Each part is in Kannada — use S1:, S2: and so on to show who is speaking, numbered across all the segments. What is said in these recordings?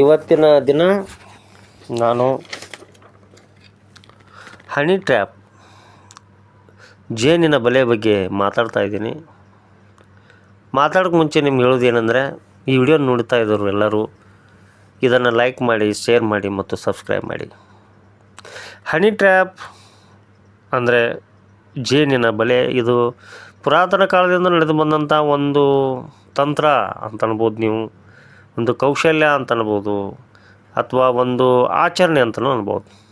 S1: ಇವತ್ತಿನ ದಿನ ನಾನು ಹನಿ ಟ್ರ್ಯಾಪ್, ಜೇನಿನ ಬಲೆ ಬಗ್ಗೆ ಮಾತಾಡ್ತಾ ಇದ್ದೀನಿ. ಮಾತಾಡೋಕ್ಕೆ ಮುಂಚೆ ನಿಮ್ಗೆ ಹೇಳೋದು ಏನಂದರೆ, ಈ ವಿಡಿಯೋ ನೋಡ್ತಾ ಇದ್ದವರು ಎಲ್ಲರೂ ಇದನ್ನು ಲೈಕ್ ಮಾಡಿ ಶೇರ್ ಮಾಡಿ ಮತ್ತು ಸಬ್ಸ್ಕ್ರೈಬ್ ಮಾಡಿ. ಹನಿ ಟ್ರ್ಯಾಪ್ ಅಂದರೆ ಜೇನಿನ ಬಲೆ, ಇದು ಪುರಾತನ ಕಾಲದಿಂದ ನಡೆದು ಬಂದಂಥ ಒಂದು ತಂತ್ರ ಅಂತ ಅನ್ಬೋದು ನೀವು. ಒಂದು ಕೌಶಲ್ಯ ಅಂತ ಅನ್ಬೋದು ಅಥವಾ ಒಂದು ಆಚರಣೆ ಅಂತಲೂ ಅನ್ಬೋದು.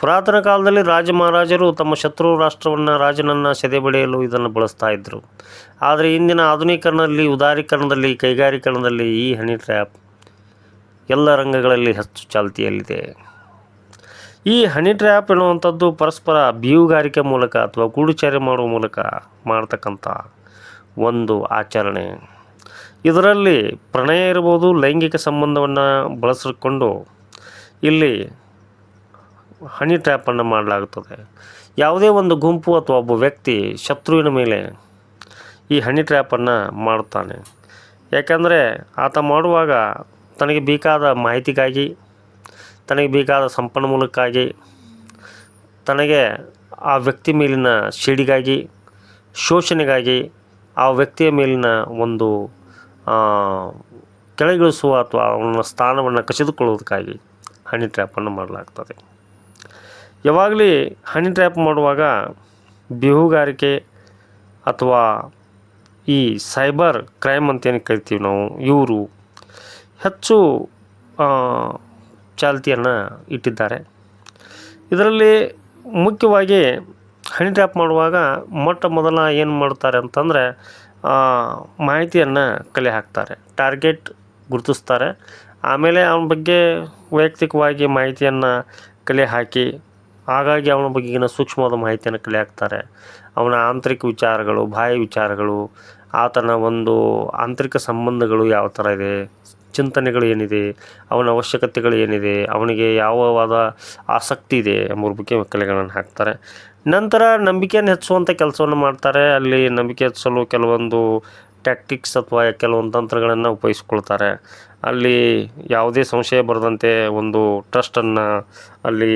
S1: ಪುರಾತನ ಕಾಲದಲ್ಲಿ ರಾಜ ಮಹಾರಾಜರು ತಮ್ಮ ಶತ್ರು ರಾಷ್ಟ್ರವನ್ನು ರಾಜನನ್ನು ಸೆದೆಬಡಿಯಲು ಇದನ್ನು ಬಳಸ್ತಾ ಇದ್ದರು ಆದರೆ ಇಂದಿನ ಆಧುನೀಕರಣದಲ್ಲಿ, ಉದಾರೀಕರಣದಲ್ಲಿ, ಕೈಗಾರಿಕರಣದಲ್ಲಿ ಈ ಹನಿ ಟ್ರ್ಯಾಪ್ ಎಲ್ಲ ರಂಗಗಳಲ್ಲಿ ಹೆಚ್ಚು ಚಾಲ್ತಿಯಲ್ಲಿದೆ. ಈ ಹನಿ ಟ್ರ್ಯಾಪ್ ಎನ್ನುವಂಥದ್ದು ಪರಸ್ಪರ ಬೀವುಗಾರಿಕೆ ಮೂಲಕ ಅಥವಾ ಗೂಢಚಾರ್ಯ ಮಾಡುವ ಮೂಲಕ ಮಾಡ್ತಕ್ಕಂಥ ಒಂದು ಆಚರಣೆ. ಇದರಲ್ಲಿ ಪ್ರಣಯ ಇರ್ಬೋದು, ಲೈಂಗಿಕ ಸಂಬಂಧವನ್ನು ಬಳಸಿಕೊಂಡು ಇಲ್ಲಿ ಹನಿ ಟ್ರ್ಯಾಪನ್ನು ಮಾಡಲಾಗುತ್ತದೆ ಯಾವುದೇ ಒಂದು ಗುಂಪು ಅಥವಾ ಒಬ್ಬ ವ್ಯಕ್ತಿ ಶತ್ರುವಿನ ಮೇಲೆ ಈ ಹನಿ ಟ್ರ್ಯಾಪನ್ನು ಮಾಡುತ್ತಾನೆ ಯಾಕಂದರೆ ಆತ ಮಾಡುವಾಗ ತನಗೆ ಬೇಕಾದ ಮಾಹಿತಿಗಾಗಿ, ತನಗೆ ಬೇಕಾದ ಸಂಪನ್ಮೂಲಕ್ಕಾಗಿ, ತನಗೆ ಆ ವ್ಯಕ್ತಿ ಮೇಲಿನ ಸಿಡಿಗಾಗಿ ಶೋಷಣೆಗಾಗಿ ಆ ವ್ಯಕ್ತಿಯ ಮೇಲಿನ ಒಂದು ಕೆಳಗಿಳಿಸುವ ಅಥವಾ ಅವನ ಸ್ಥಾನವನ್ನು ಕಸಿದುಕೊಳ್ಳುವುದಕ್ಕಾಗಿ ಹನಿ ಟ್ರ್ಯಾಪನ್ನು ಮಾಡಲಾಗ್ತದೆ. ಯಾವಾಗಲೇ ಹನಿ ಟ್ರ್ಯಾಪ್ ಮಾಡುವಾಗ ಬಿಹುಗಾರಿಕೆ ಅಥವಾ ಈ ಸೈಬರ್ ಕ್ರೈಮ್ ಅಂತೇನು ಕರಿತೀವಿ ನಾವು, ಇವರು ಹೆಚ್ಚು ಚಾಲ್ತಿಯನ್ನು ಇಟ್ಟಿದ್ದಾರೆ. ಇದರಲ್ಲಿ ಮುಖ್ಯವಾಗಿ ಹನಿ ಟ್ರ್ಯಾಪ್ ಮಾಡುವಾಗ ಮೊಟ್ಟ ಮೊದಲ ಏನು ಮಾಡ್ತಾರೆ ಅಂತಂದರೆ ಮಾಹಿತಿಯನ್ನು ಕಲೆ ಹಾಕ್ತಾರೆ, ಟಾರ್ಗೆಟ್ ಗುರುತಿಸ್ತಾರೆ. ಆಮೇಲೆ ಅವನ ಬಗ್ಗೆ ವೈಯಕ್ತಿಕವಾಗಿ ಮಾಹಿತಿಯನ್ನು ಕಲೆ ಹಾಕಿ, ಹಾಗಾಗಿ ಅವನ ಬಗೆಗಿನ ಸೂಕ್ಷ್ಮವಾದ ಮಾಹಿತಿಯನ್ನು ಕಲೆ ಹಾಕ್ತಾರೆ. ಅವನ ಆಂತರಿಕ ವಿಚಾರಗಳು, ಬಾಹ್ಯ ವಿಚಾರಗಳು, ಆತನ ಒಂದು ಆಂತರಿಕ ಸಂಬಂಧಗಳು ಯಾವ ಥರ ಇದೆ, ಚಿಂತನೆಗಳು ಏನಿದೆ, ಅವನ ಅವಶ್ಯಕತೆಗಳು ಏನಿದೆ, ಅವನಿಗೆ ಯಾವವಾದ ಆಸಕ್ತಿ ಇದೆ ಎಂಬುದ್ರ ಬಗ್ಗೆ ಕಲೆಗಳನ್ನು ಹಾಕ್ತಾರೆ. ನಂತರ ನಂಬಿಕೆಯನ್ನು ಹೆಚ್ಚುವಂಥ ಕೆಲಸವನ್ನು ಮಾಡ್ತಾರೆ. ಅಲ್ಲಿ ನಂಬಿಕೆ ಹೆಚ್ಚಲು ಕೆಲವೊಂದು ಟ್ಯಾಕ್ಟಿಕ್ಸ್ ಅಥವಾ ಕೆಲವೊಂದು ತಂತ್ರಗಳನ್ನು ಉಪಯೋಗಿಸ್ಕೊಳ್ತಾರೆ. ಅಲ್ಲಿ ಯಾವುದೇ ಸಂಶಯ ಬರದಂತೆ ಒಂದು ಟ್ರಸ್ಟನ್ನು ಅಲ್ಲಿ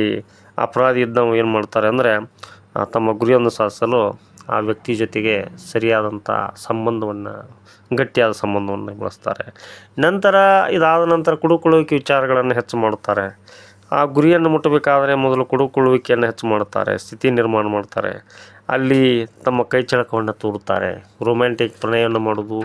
S1: ಅಪರಾಧಿ ಇದ್ದವು ಏನು ಮಾಡ್ತಾರೆ ಅಂದರೆ ತಮ್ಮ ಗುರಿಯನ್ನು ಸಾಧಿಸಲು ಆ ವ್ಯಕ್ತಿ ಜೊತೆಗೆ ಸರಿಯಾದಂಥ ಸಂಬಂಧವನ್ನು, ಗಟ್ಟಿಯಾದ ಸಂಬಂಧವನ್ನು ಬಳಸ್ತಾರೆ. ನಂತರ ಇದಾದ ನಂತರ ಕುಡುಕೊಳ್ಳೋಕೆ ವಿಚಾರಗಳನ್ನು ಹೆಚ್ಚು ಮಾಡುತ್ತಾರೆ. ಆ ಗುರಿಯನ್ನು ಮುಟ್ಟಬೇಕಾದರೆ ಮೊದಲು ಕುಡುಕೊಳ್ಳುವಿಕೆಯನ್ನು ಹೆಚ್ಚು ಮಾಡುತ್ತಾರೆ, ಸ್ಥಿತಿ ನಿರ್ಮಾಣ ಮಾಡ್ತಾರೆ ಅಲ್ಲಿ ತಮ್ಮ ಕೈ ಚಳಕವನ್ನು ತೋರುತ್ತಾರೆ. ರೊಮ್ಯಾಂಟಿಕ್ ಪ್ರಣಯವನ್ನು ಮಾಡೋದು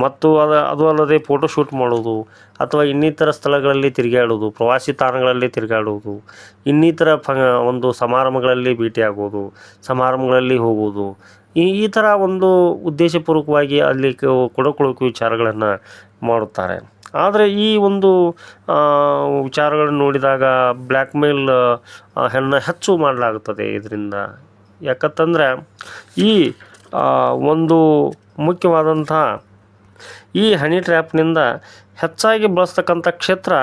S1: ಮತ್ತು ಅದು ಅದು ಅಲ್ಲದೆ ಫೋಟೋಶೂಟ್ ಮಾಡೋದು ಅಥವಾ ಇನ್ನಿತರ ಸ್ಥಳಗಳಲ್ಲಿ ತಿರುಗಾಡೋದು ಪ್ರವಾಸಿ ತಾಣಗಳಲ್ಲಿ ತಿರುಗಾಡುವುದು ಇನ್ನಿತರ ಫ, ಒಂದು ಸಮಾರಂಭಗಳಲ್ಲಿ ಭೇಟಿಯಾಗೋದು ಸಮಾರಂಭಗಳಲ್ಲಿ ಹೋಗುವುದು. ಈ ಈ ಥರ ಒಂದು ಉದ್ದೇಶಪೂರ್ವಕವಾಗಿ ಅಲ್ಲಿ ಕ- ಕೊಡುಕೊಳ್ಳುವಿಕೆ ವಿಚಾರಗಳನ್ನು ಮಾಡುತ್ತಾರೆ. ಆದರೆ ಈ ಒಂದು ವಿಚಾರಗಳನ್ನು ನೋಡಿದಾಗ ಬ್ಲ್ಯಾಕ್ ಮೇಲ್ ಹೆಣ್ಣು ಹೆಚ್ಚು ಮಾಡಲಾಗುತ್ತದೆ ಇದರಿಂದ. ಯಾಕಂತಂದರೆ ಈ ಒಂದು ಮುಖ್ಯವಾದಂಥ ಈ ಹನಿ ಟ್ರ್ಯಾಪ್ನಿಂದ ಹೆಚ್ಚಾಗಿ ಬಳಸ್ತಕ್ಕಂಥ ಕ್ಷೇತ್ರ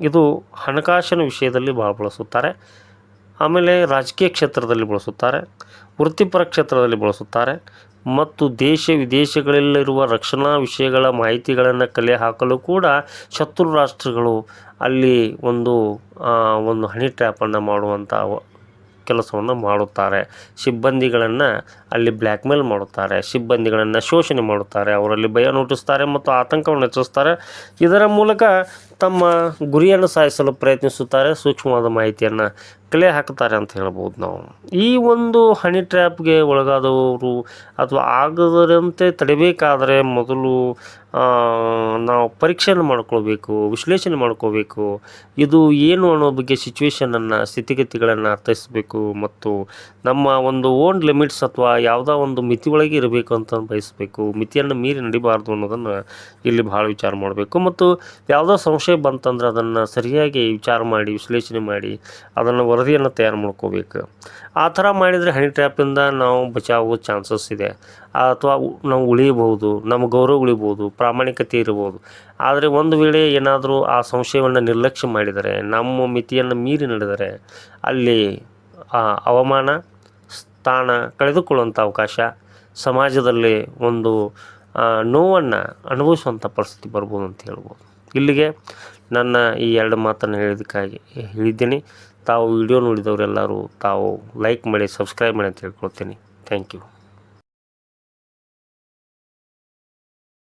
S1: ಇದು ಹಣಕಾಸಿನ ವಿಷಯದಲ್ಲಿ ಭಾಳ ಬಳಸುತ್ತಾರೆ. ಆಮೇಲೆ ರಾಜಕೀಯ ಕ್ಷೇತ್ರದಲ್ಲಿ ಬಳಸುತ್ತಾರೆ, ವೃತ್ತಿಪರ ಕ್ಷೇತ್ರದಲ್ಲಿ ಬಳಸುತ್ತಾರೆ, ಮತ್ತು ದೇಶ ವಿದೇಶಗಳಲ್ಲಿರುವ ರಕ್ಷಣಾ ವಿಷಯಗಳ ಮಾಹಿತಿಗಳನ್ನು ಕಲೆ ಹಾಕಲು ಕೂಡ ಶತ್ರು ರಾಷ್ಟ್ರಗಳು ಅಲ್ಲಿ ಒಂದು ಒಂದು ಹನಿ ಟ್ರ್ಯಾಪನ್ನು ಮಾಡುವಂಥ ಕೆಲಸವನ್ನು ಮಾಡುತ್ತಾರೆ. ಸಿಬ್ಬಂದಿಗಳನ್ನು ಅಲ್ಲಿ ಬ್ಲ್ಯಾಕ್ಮೇಲ್ ಮಾಡುತ್ತಾರೆ, ಸಿಬ್ಬಂದಿಗಳನ್ನು ಶೋಷಣೆ ಮಾಡುತ್ತಾರೆ, ಅವರಲ್ಲಿ ಭಯ ಹುಟ್ಟಿಸ್ತಾರೆ ಮತ್ತು ಆತಂಕವನ್ನು ಹೆಚ್ಚಿಸ್ತಾರೆ ಇದರ ಮೂಲಕ ತಮ್ಮ ಗುರಿಯನ್ನು ಸಾಧಿಸಲು ಪ್ರಯತ್ನಿಸುತ್ತಾರೆ, ಸೂಕ್ಷ್ಮವಾದ ಮಾಹಿತಿಯನ್ನು ಕಲೆ ಹಾಕುತ್ತಾರೆ ಅಂತ ಹೇಳ್ಬೋದು ನಾವು. ಈ ಒಂದು ಹನಿ ಟ್ರ್ಯಾಪ್ಗೆ ಒಳಗಾದವರು ಅಥವಾ ಆಗದಂತೆ ತಡಿಬೇಕಾದರೆ ಮೊದಲು ನಾವು ಪರೀಕ್ಷೆಯನ್ನು ಮಾಡ್ಕೊಳ್ಬೇಕು, ವಿಶ್ಲೇಷಣೆ ಮಾಡ್ಕೋಬೇಕು ಇದು ಏನು ಅನ್ನೋ ಬಗ್ಗೆ ಸಿಚುವೇಶನನ್ನು ಸ್ಥಿತಿಗತಿಗಳನ್ನು ಅರ್ಥೈಸಬೇಕು ಮತ್ತು ನಮ್ಮ ಒಂದು ಓನ್ ಲಿಮಿಟ್ಸ್ ಅಥವಾ ಯಾವುದೋ ಒಂದು ಮಿತಿ ಒಳಗೆ ಇರಬೇಕು ಅಂತ ಬಯಸಬೇಕು. ಮಿತಿಯನ್ನು ಮೀರಿ ನಡಿಬಾರ್ದು ಅನ್ನೋದನ್ನು ಇಲ್ಲಿ ಭಾಳ ವಿಚಾರ ಮಾಡಬೇಕು. ಮತ್ತು ಯಾವುದೋ ಸಂಶಯ ಬಂತಂದ್ರೆ ಅದನ್ನು ಸರಿಯಾಗಿ ವಿಚಾರ ಮಾಡಿ, ವಿಶ್ಲೇಷಣೆ ಮಾಡಿ, ಅದನ್ನು ವರದಿಯನ್ನು ತಯಾರು ಮಾಡ್ಕೋಬೇಕು. ಆ ಥರ ಮಾಡಿದರೆ ಹನಿ ಟ್ರ್ಯಾಪಿಂದ ನಾವು ಬಚಾವೋ ಚಾನ್ಸಸ್ ಇದೆ. ಅಥವಾ ನಾವು ಉಳಿಯಬಹುದು, ನಮ್ಮ ಗೌರವ ಉಳಿಬೋದು ಪ್ರಾಮಾಣಿಕತೆ ಇರ್ಬೋದು ಆದರೆ ಒಂದು ವೇಳೆ ಏನಾದರೂ ಆ ಸಂಶಯವನ್ನು ನಿರ್ಲಕ್ಷ್ಯ ಮಾಡಿದರೆ, ನಮ್ಮ ಮಿತಿಯನ್ನು ಮೀರಿ ನಡೆದರೆ, ಅಲ್ಲಿ ಅವಮಾನ, ಸ್ಥಾನ ಕಳೆದುಕೊಳ್ಳುವಂಥ ಅವಕಾಶ, ಸಮಾಜದಲ್ಲಿ ಒಂದು ನೋವನ್ನು ಅನುಭವಿಸುವಂಥ ಪರಿಸ್ಥಿತಿ ಬರ್ಬೋದು ಅಂತ ಹೇಳ್ಬೋದು. ಇಲ್ಲಿಗೆ ನನ್ನ ಈ ಎರಡು ಮಾತನ್ನು ಹೇಳಿದ್ದಕ್ಕಾಗಿ ಹೇಳಿದ್ದೀನಿ. ತಾವು ವಿಡಿಯೋ ನೋಡಿದವರೆಲ್ಲರೂ ತಾವು ಲೈಕ್ ಮಾಡಿ ಸಬ್ಸ್ಕ್ರೈಬ್ ಮಾಡಿ ಅಂತ ಹೇಳ್ಕೊಳ್ತೀನಿ. Thank you